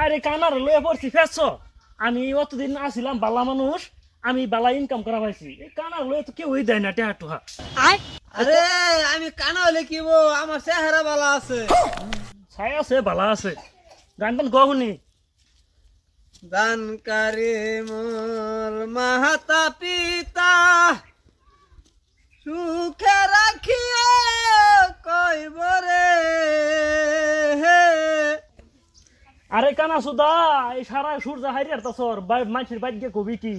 আরে কানার লয়ে পড়ছি ফেস আমি অতদিন আসিলাম বালা মানুষ আমি বালা ইনকাম করা পাইছি। এই কানার লয়ে তো কেউই দেয় না টেহা টুহা। আরে আমি কানা হলে কি বো আমার চেহারা বালা আছে। ছাই আছে বালা আছে। গান টান গহনি দানকারী মোর মাতা পিতা সুখে রাখিয়া কানা সুদা এই সারা সূর্য হারিয়ার তাছর মানুষের বাইক গিয়ে কবি কি?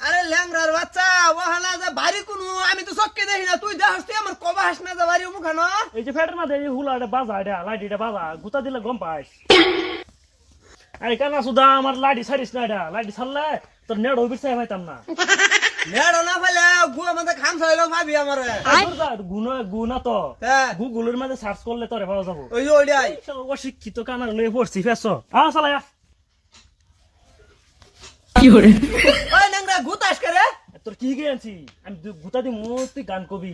আরে ল্যাংরার বাচ্চা ওহানা যে বাড়ি কোনো আমি তো সবকে দেখি না তুই দেখাস তুই আমার কবা হাস না যে বাড়ি মুখানো? এই যে ফ্যাটের মাঝে এই হুলা এটা বাজা এটা এটা বাজা গুতা দিলে গম পাস। আরে কানা সুদা আমার লাইটি ছাড়িস না এটা লাইটি ছাড়লে তোর নেড় অবিশ্বাস পাইতাম না। মেড়ো না ফেলে গু আমাদের খাম খাইলো ভাবি আমার। গুনা গুনা তো। গুগলের মাঝে সার্চ করলে তোরে পাওয়া যাব। ওই যে অশিক্ষিত কানার লয়ে পড়ছি ফেস আ সালায়া ওই ল্যাংরা গুতাস করে তোর কি গেছি আমি গুতা দি তুই গান কবি।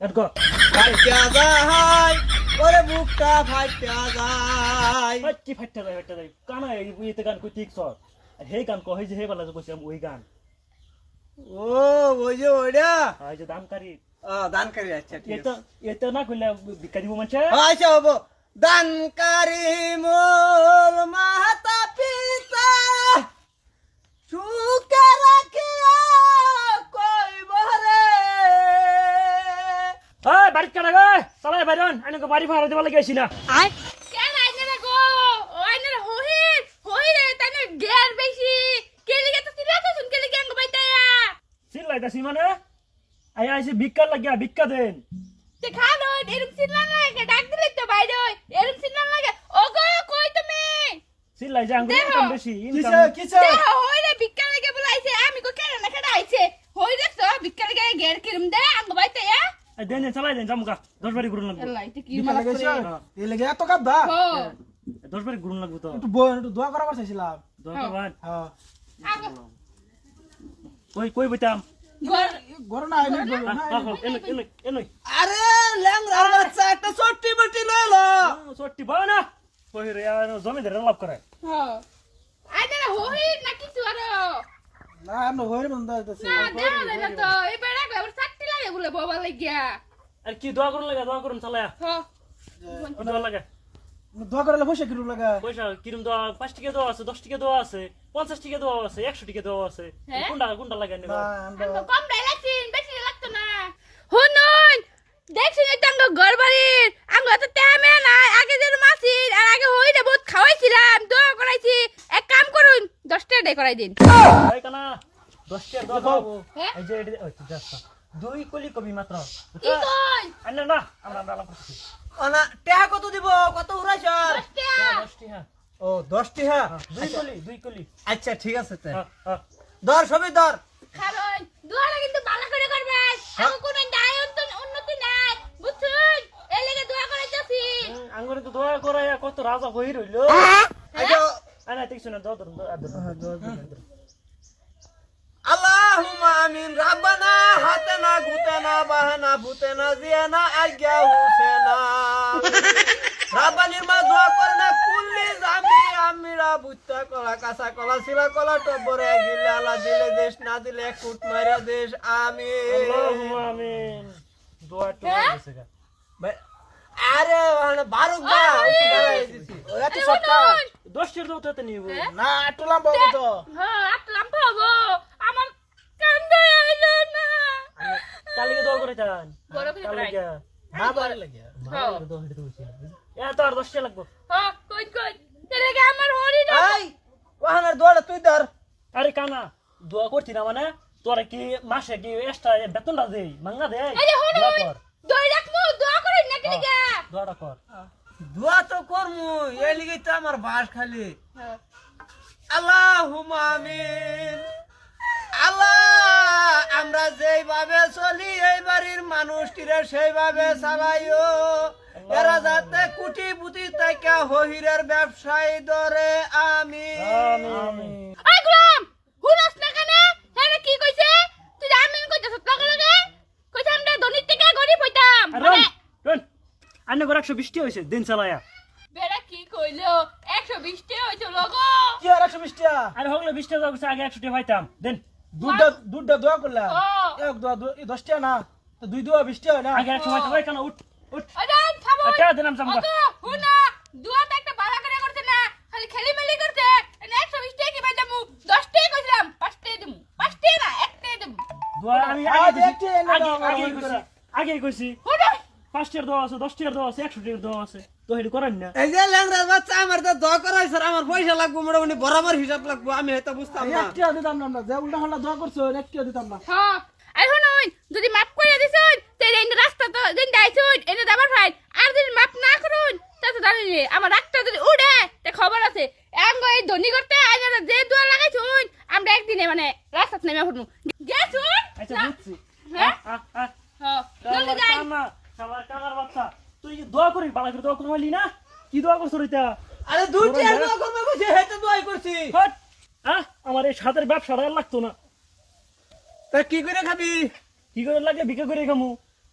এরকম ফাইটা যায় ওরে বুকটা ফাইটা যায়। কি যায় যায়। কানা গান কই ঠিক সর আর সেই গান কই যে হে বালা যে কইছিলাম ওই গান। ও ওই যে ওইটা আর যে দানকারী। ও দান করি আচ্ছা ঠিক এটা না কইলে বিকা দিব মানছে? আছে আচ্ছা হব। দান করি মোর মাতা পিতা সুখে রাখিয়া কইব রে। এই বাড়ি কাটা গে? চালাই বাইরন আমি বাড়ি ভাড়া দেবা লাগি আইছি না। কেন আইনারা গো ও আইনারা হহির হহিরে তানে গের বেশি কেলি গেতে তিলা তো শুন কেলি গ্যাং বাইতায়া চিল্লাইতাছি মানে? আই আইছি ভিক্ষা লাগিয়া ভিক্ষা দেন। তে খানো এরম সিনলান লাগে ডাক দিলে তো বাইরে এরম সিনলান লাগে। ও গো কই তুমি? চিল্লাই যে। ইনকাম বেশি ইনকাম। কিসে দেহ ভিক্ষা লাগে বলাইছে আমি কো কেন না কেন আইছে? হইরে তো ভিক্ষা লাগে গের কিরম দে আঙ্গ বাইতায়া এই দেন দেন চালাই দেন জামুকা। দশ বাড়ি ঘুরুন লাগবো। আল্লাহ এটা কি মালা করে? এই লেগে এত কাঁদবা? ও দশ বাড়ি ঘুরুন লাগবো তো। একটু ব- একটু দোয়া করাবার চাইছিলাম। দশ বাড়ি হ্যাঁ কই কই বইতাম? না না আরে ল্যাংরার বাচ্চা একটা চট্টি বটি লইলো সত্যি বানা কই রে আর জমিদার লাভ করে। হ আইনারা হহির না কিছু আরও? না এমন হইরে বন্ধ হইতাছে। না দেহ না তো। এবার একবার চাকরি লাগে বলে বাবা লাগিয়া। আর কি দোয়া করুন লাগে দোয়া করুন চালায়া। হ। দোয়া লাগে। দোয়া করলে পয়সা কিরু লাগা? পয়সা কিরম দেওয়া পাঁচ টিকা দেওয়া আছে দশ টিকা দেওয়া আছে পঞ্চাশ টিকা দেওয়া আছে একশো টিকা দেওয়া আছে। হ্যাঁ? কোনটা কোনটা লাগে কম বেশি লাগতো না। হুনুন ঘর বাড়ির আঙ্গ এত তেমে নাই আগে যে আর আগে হইলে বহুত খাওয়াইছিলাম দোয়া করাইছি। এক কাম করুন দশ টাকা করাই দিন। এই কানা দশ টিকা দেওয়া খাব হ্যাঁ? এই যে এটি- তো just না। দুই কলি কবি মাত্র। কি কই না না আমরা আমরা করছি না টেহা কত দিব? কত দশ টিকা ও দশটি হ্যাঁ দুই কলি দুই কলি। আচ্ছা ঠিক আছে তাই হ্যাঁ, হ্যাঁ। দর সবই দর দোয়াটা কিন্তু ভালো করে করবেন আঙ্গ কোনো দায় উন্নত- উন্নতি নাই বুঝছুন এই লেগে দোয়া করাইতেছি। হুম, আঙ্গুরে তো দোয়া করে কত রাজা হই রইল। আচ্ছা। আনা ঠিক শুনে দাও ধরুন দাও ধরুন আল্লাহুম্মা আমিন। রাব্বানা হাতেনা গুতেনা বাহানা ভূতেনা জিয়ানা আজ্ঞা হুসেনা। রাব্বানির মা দোয়া করে না কুল্লি জামি আমিরা বুত্তা কলা কাঁচা কলা শিলা কলা টব্বরে গিলে আলা দিলে দেশ না দিলে এক ফুট মাইরা দেশ আমিন। আল্লাহুম্মা আমিন। দোয়া তো হ্যাঁ? গেছে গা। ভাই- আরে ওখানে বারুক গা দাঁড়াই দিছি। এত শর্টকাট দশ টিকা তো নিব। না একটু লম্বা হবে তো। হ্যাঁ আপলাম পাবো। করে যান বড় করে করাই। না বাড়ি। লাগে হ্যাঁ। দোয়া হইতে হইছে এ তো আর দশ টিকা লাগবো। হ্যাঁ কই কই? তেলেগে আমার হরি না। এই ওখানে দোয়াটা তুই ধর। আরে কানা দোয়া করছি না মানে তোরা কি মাসে কি এক্সট্রা বেতনটা দেই মাঙ্গা দেই? এই যে হরি দোয়া কর। দই রাখমু দোয়া করি না কি লিগা দোয়াটা কর। দোয়া তো করমু এই লিগে তো আমার বাস খালি। আল্লাহুম্মা আমিন। আমরা যেইভাবে চলি এই বাড়ির মানুষটিরে সেইভাবে চালাইও। এরা যাতে কুটি পুটি তাইকা হহিরের ব্যবসায়ী ধরে আমি। হ্যাঁ থেকে মানে আন্নে করে একশো বৃষ্টি হয়েছে দিন চালায়া। বেড়া কি কইলো? একশো বিশটি হয়েছে লগো। কি আর একশো বিশ টাকা আরে হগলে আগে একশো টাকা পাইতাম দেন। দুধটা দুধটা দোয়া করলাম। এক দোয়া দু- এই দশ টাকা না তো দুই দোয়া বিশটা হয় না? আগে কেন উঠ উঠ। টাকা দিলাম ওগো হুনা দুয়াতে একটা বালা করে করতে না খালি খেলি মেলি করতে একশো বিশ কি পাই যাব? দশ টাকা কইছিলাম পাঁচ দেবো পাঁচ না একটাই টাকা দেবো দোয়া আমি আগে আগে কইছি, আগে কইছি করা। আগে পাঁচ টাকার দেওয়া আছে দশ টাকার দেওয়া আছে একশো টাকার দেওয়া আছে। তো হেডি করেন না। এই যে ল্যাংরাজ বাচ্চা আমার তো দোয়া করাই স্যার আমার পয়সা লাগবো মোটামুটি বরাবর হিসাব লাগবো আমি হয়তো বুঝতাম না। এক দিতাম না যে উল্টা পাল্টা দোয়া করছ এক দিতাম না। হ্যাঁ আর শুনুন যদি মাপ করে দিছুন তাহলে এই রাস্তা তো দিন যাইছুন এনে যাবার ফাইন আর যদি মাপ না করুন তা তো জানি আমার রাগটা যদি উড়ে তে খবর আছে। আঙ্গ এই ধনী করতে আইনারা যে দোয়া লাগাইছুন আমরা একদিনে মানে রাস্তা নেমে ফুটমু গেছুন আচ্ছা না। বুঝছি হ্যাঁ? আহ, আহ, আহ। হ্যাঁ জলদি শালার যাই কানা, শালার কানার বাচ্চা তুই কি দোয়া করে না? কি দোয়া করছ রিতা? আরে দুই টাকা দোয়া করবে কইছি হয়তো দোয়াই করছি। হট। আহ আমার এই ব্যবসাটা আর লাগতো না। তা কি করে খাবি? কি করে লাগে? বিকে করে খামু।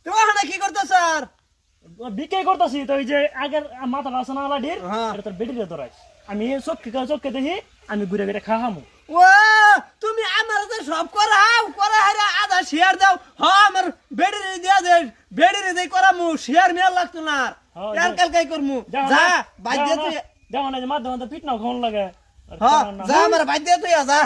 তুমি ওখানে কি করতো স্যার? বিকে করতেছি তো ওই যে আগের মাথাটা আছে না লাডির হ্যাঁ। এটা তোর বেটিরে ধরাই আমি চোখকে চোখকে দেখি আমি ঘুরে ঘুরে খাহামু ও তুমি আমার তো সব করাও করা হারে আধা শেয়ার দাও। হ আমার বেড়িরে দিয়া দে বেডের দিয়ে করা করামু শেয়ার মেল লাগতো না হ্যাঁ, আর কাল কাই করমু। যা বাদ দে তুই। না মাধ্যমে পিট না লাগে হ হ্যাঁ যা আমার বাদ দে তুই যা।